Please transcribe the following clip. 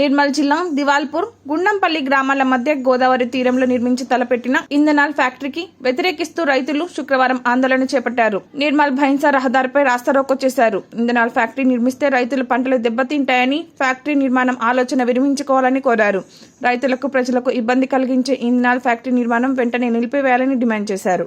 నిర్మల్ జిల్లా దివాల్పూర్ గుండంపల్లి గ్రామాల మధ్య గోదావరి తీరంలో నిర్మించి తలపెట్టిన ఇంధనాల్ ఫ్యాక్టరీకి వ్యతిరేకిస్తూ రైతులు శుక్రవారం ఆందోళన చేపట్టారు. నిర్మల్ భయంస రహదారిపై రాస్తారోకో చేశారు. ఇంధనాల్ ఫ్యాక్టరీ నిర్మిస్తే రైతుల పంటలు దెబ్బతింటాయని ఫ్యాక్టరీ నిర్మాణం ఆలోచన విరమించుకోవాలని కోరారు. రైతులకు ప్రజలకు ఇబ్బంది కలిగించే ఇంధనాల్ ఫ్యాక్టరీ నిర్మాణం వెంటనే నిలిపివేయాలని డిమాండ్ చేశారు.